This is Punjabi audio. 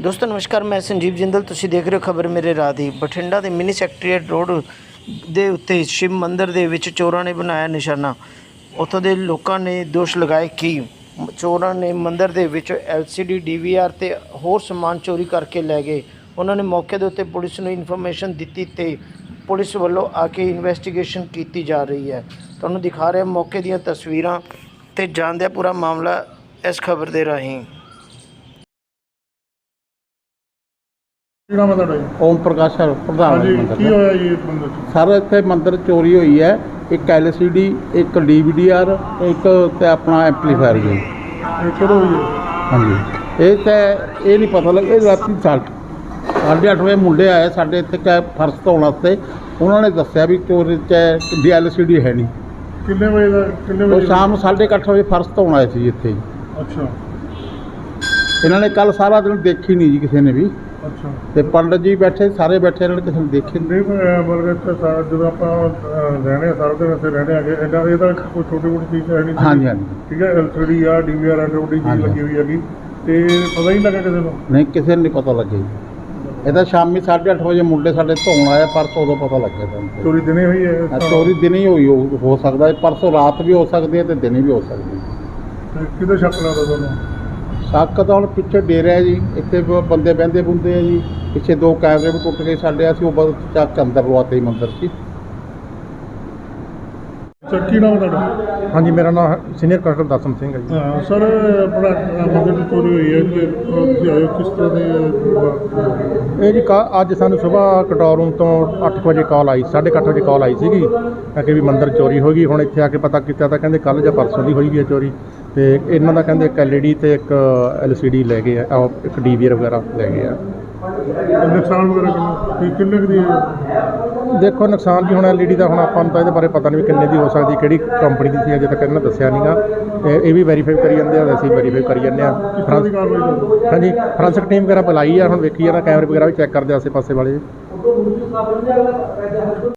ਦੋਸਤੋ, ਨਮਸਕਾਰ, ਮੈਂ ਸੰਜੀਵ ਜਿੰਦਲ। ਤੁਸੀਂ ਦੇਖ ਰਹੇ ਹੋ ਖਬਰ ਮੇਰੇ ਰਾਹ ਦੀ। ਬਠਿੰਡਾ ਦੇ ਮਿਨੀ ਸੈਕਟਰੀਏਟ ਰੋਡ ਦੇ ਉੱਤੇ ਸ਼ਿਵ ਮੰਦਿਰ ਦੇ ਵਿੱਚ ਚੋਰਾਂ ਨੇ ਬਣਾਇਆ ਨਿਸ਼ਾਨਾ। ਉੱਥੋਂ ਦੇ ਲੋਕਾਂ ਨੇ ਦੋਸ਼ ਲਗਾਏ ਕਿ ਚੋਰਾਂ ਨੇ ਮੰਦਿਰ ਦੇ ਵਿੱਚ LCD DVR ਤੇ ਹੋਰ ਸਮਾਨ ਚੋਰੀ ਕਰਕੇ ਲੈ ਗਏ। ਉਹਨਾਂ ਨੇ ਮੌਕੇ ਦੇ ਉੱਤੇ ਪੁਲਿਸ ਨੂੰ ਇਨਫੋਰਮੇਸ਼ਨ ਦਿੱਤੀ ਤੇ ਪੁਲਿਸ ਵੱਲੋਂ ਆ ਕੇ ਇਨਵੈਸਟੀਗੇਸ਼ਨ ਕੀਤੀ ਜਾ ਰਹੀ ਹੈ। ਤੁਹਾਨੂੰ ਦਿਖਾ ਰਿਹਾ ਮੌਕੇ ਦੀਆਂ ਤਸਵੀਰਾਂ ਤੇ ਜਾਣਦਿਆਂ ਪੂਰਾ ਮਾਮਲਾ ਇਸ ਖਬਰ ਦੇ ਰਾਹੀਂ। ਤੁਹਾਡਾ ਜੀ? ਓਮ ਪ੍ਰਕਾਸ਼ ਸਰ ਪ੍ਰਧਾਨ ਹਾਂਜੀ ਮੰਦਰ ਕੀ ਦਾ ਹੋਇਆ ਜੀ ਮੰਦਰ ਚ ਸਰ ਇੱਥੇ ਮੰਦਰ ਚੋਰੀ ਹੋਈ ਹੈ। ਇੱਕ ਐਲਸੀਡੀ ਇੱਕ ਡੀਵੀਡੀਆਰ ਇੱਕ ਤੇ ਆਪਣਾ ਐਂਪਲੀਫਾਇਰ ਜੀ ਇਹ ਕਦੋਂ ਹੋਈ ਹੈ? ਹਾਂਜੀ। ਇਹ ਤੇ ਇਹ ਨਹੀਂ ਪਤਾ ਲੱਗ ਇਹ ਰਾਤੀ ਸਾਲ ਸਾਢੇ ਅੱਠ ਵਜੇ ਮੁੰਡੇ ਆਏ ਸਾਡੇ ਇੱਥੇ ਕੈ ਫਰਸ਼ ਧੋਣ ਵਾਸਤੇ। ਉਹਨਾਂ ਨੇ ਦੱਸਿਆ ਵੀ ਚੋਰੀ ਚ ਡੀ ਐਲਸੀਡੀ ਹੈ ਨਹੀਂ। ਕਿੰਨੇ ਵਜੇ ਦਾ ਕਿੰਨੇ ਉਹ ਵਜੇ ਸ਼ਾਮ ਸਾਢੇ ਕੁ ਅੱਠ ਵਜੇ ਫਰਸ਼ ਧੋਣ ਆਏ ਸੀ ਇੱਥੇ। ਅੱਛਾ। ਇਹਨਾਂ ਨੇ ਕੱਲ ਸਾਰਾ ਦਿਨ ਦੇਖੀ ਨਹੀਂ ਜੀ ਕਿਸੇ ਨੇ ਵੀ। ਅੱਛਾ। ਤੇ ਪੰਡਤ ਜੀ ਬੈਠੇ ਸਾਰੇ ਬੈਠੇ ਇਹਨਾਂ ਨੇ ਕਿਸੇ ਨੇ ਦੇਖੀ ਨਹੀਂ ਨਹੀਂ ਇੱਥੇ ਸਾਰਾ ਜਦੋਂ ਆਪਾਂ ਅਹ, ਰਹਿੰਦੇ ਆ ਸਾਰਾ ਦਿਨ ਇੱਥੇ ਰਹਿੰਦੇ ਆਗੇ ਇਹਦਾ ਇਹਦਾ ਕੋਈ ਛੋਟੀ ਮੋਟੀ ਚੀਜ਼ ਹੈ ਨਹੀਂ ਹਾਂਜੀ ਹਾਂਜੀ। ਠੀਕ ਹੈ ਐਲਸੀਡੀ ਆ ਡੀਵੀਆਰ ਆ ਛੋਟੀ ਚੀਜ਼ ਹਾਂਜੀ। ਲੱਗੀ ਹੋਈ ਹੈਗੀ। ਤੇ ਪਤਾ ਹੀ ਨਹੀਂ ਲੱਗਾ ਕਿਸੇ ਨੂੰ। ਨਹੀਂ ਕਿਸੇ ਨੂੰ ਨਹੀਂ ਪਤਾ ਲੱਗਿਆ ਜੀ ਇਹ ਤਾਂ ਸ਼ਾਮੀ 8:30 ਵਜੇ ਮੁੰਡੇ ਸਾਡੇ ਧੋਣ ਆਏ ਪਰਸੋਂ ਉਦੋਂ ਪਤਾ ਲੱਗਿਆ ਸਾਨੂੰ। ਚੋਰੀ ਦਿਨੇ ਹੋਈ ਹੈ? ਆ ਚੋਰੀ ਦਿਨੇ ਹੀ ਹੋਈ ਹੋ- ਹੋ ਸਕਦਾ ਹੈ। ਪਰਸੋਂ ਰਾਤ ਵੀ ਹੋ ਸਕਦੀ ਹੈ ਤੇ ਦਿਨੇ ਵੀ ਹੋ ਸਕਦੀ ਹੈ। ਤੇ ਕਿਹਦੇ ਸ਼ੱਕ ਲੱਗਦਾ ਤੁਹਾਨੂੰ? ਸ਼ੱਕ ਤਾਂ ਹੁਣ ਪਿੱਛੇ ਡੇਰਾ ਹੈ ਜੀ ਇੱਥੇ ਬ- ਬੰਦੇ ਬਹਿੰਦੇ ਬੁੰਦੇ ਆ ਜੀ ਪਿੱਛੇ ਦੋ ਕੈਮਰੇ ਵੀ ਟੁੱਟ ਗਏ ਸਾਡੇ ਅਸੀਂ ਉਹ ਬਸ ਚੱਕ ਕੇ ਅੰਦਰ ਲਵਾਤੇ ਜੀ ਮੰਦਰ 'ਚ। ਹੀ। ਸਰ ਕੀ ਨਾਮ ਹੈ ਤੁਹਾਡਾ? ਹਾਂਜੀ ਮੇਰਾ ਨਾਮ ਸੀਨੀਅਰ ਕਲੈਕਟਰ ਦਸਮ ਸਿੰਘ ਹੈ ਜੀ। ਹਾਂ ਸਰ ਆਪਣਾ ਮੰਦਰ ਦੀ ਚੋਰੀ ਹੋਈ ਹੈ ਕਿ ਤੁਸੀਂ ਆਏ ਹੋ ਕਿਸ ਤਰ੍ਹਾਂ ਦੇ ਇਹ ਜੀ ਕਾ- ਅੱਜ ਸਾਨੂੰ ਸਵੇਰ ਕੰਟਰੋਲ ਰੂਮ ਤੋਂ 8 ਵਜੇ ਕਾਲ ਆਈ 8:30 ਵਜੇ ਕਾਲ ਆਈ ਸੀਗੀ ਕਿ ਵੀ ਮੰਦਰ ਚੋਰੀ ਹੋ ਗਈ ਹੁਣ ਇੱਥੇ ਆ ਕੇ ਪਤਾ ਕੀਤਾ ਤਾਂ ਕਹਿੰਦੇ ਕੱਲ ਜਾਂ ਪਰਸੋਂ ਦੀ ਹੋਈ ਵੀ ਹੈ ਚੋਰੀ। ਤੇ ਇਹਨਾਂ ਦਾ ਕਹਿੰਦੇ ਇੱਕ ਐਲਈਡੀ ਤੇ ਇੱਕ ਐਲਸੀਡੀ ਲੈ ਗਏ ਆ ਆਹ ਇੱਕ ਡੀਵੀਆਰ ਵਗੈਰਾ ਲੈ ਗਏ ਆ। ਨੁਕਸਾਨ ਵਗੈਰਾ ਕਿੰਨਾ? ਕੀ- ਕਿੰਨੇ ਕੁ ਦੀ ਹੈ? ਦੇਖੋ ਨੁਕਸਾਨ ਵੀ ਹੁਣ ਐਲਈਡੀ ਦਾ ਹੁਣ ਆਪਾਂ ਨੂੰ ਤਾਂ ਇਹਦੇ ਬਾਰੇ ਪਤਾ ਨਹੀਂ ਵੀ ਕਿੰਨੇ ਦੀ ਹੋ ਸਕਦੀ ਕਿਹੜੀ ਕੰਪਨੀ ਦੀ ਸੀ ਅਜੇ ਤੱਕ ਇਹਨਾਂ ਨੇ ਦੱਸਿਆ ਨਹੀਂਗਾ ਇਹ ਵੀ ਵੈਰੀਫਾਈ ਕਰੀ ਜਾਂਦੇ ਆ ਅਸੀਂ ਵੈਰੀਫਾਈ ਕਰੀ ਜਾਂਦੇ ਆ। ਕਿਸ ਤਰ੍ਹਾਂ ਦੀ ਕਾਰਵਾਈ ਕਰਦੇ ਹਾਂਜੀ ਫੋਰੈਂਸਿਕ ਟੀਮ ਵਗੈਰਾ ਬੁਲਾਈ ਆ ਹੁਣ ਵੇਖੀ ਆ ਨਾ ਕੈਮਰੇ ਵਗੈਰਾ ਵੀ ਚੈੱਕ ਕਰਦੇ ਆਸੇ ਪਾਸੇ ਵਾਲੇ।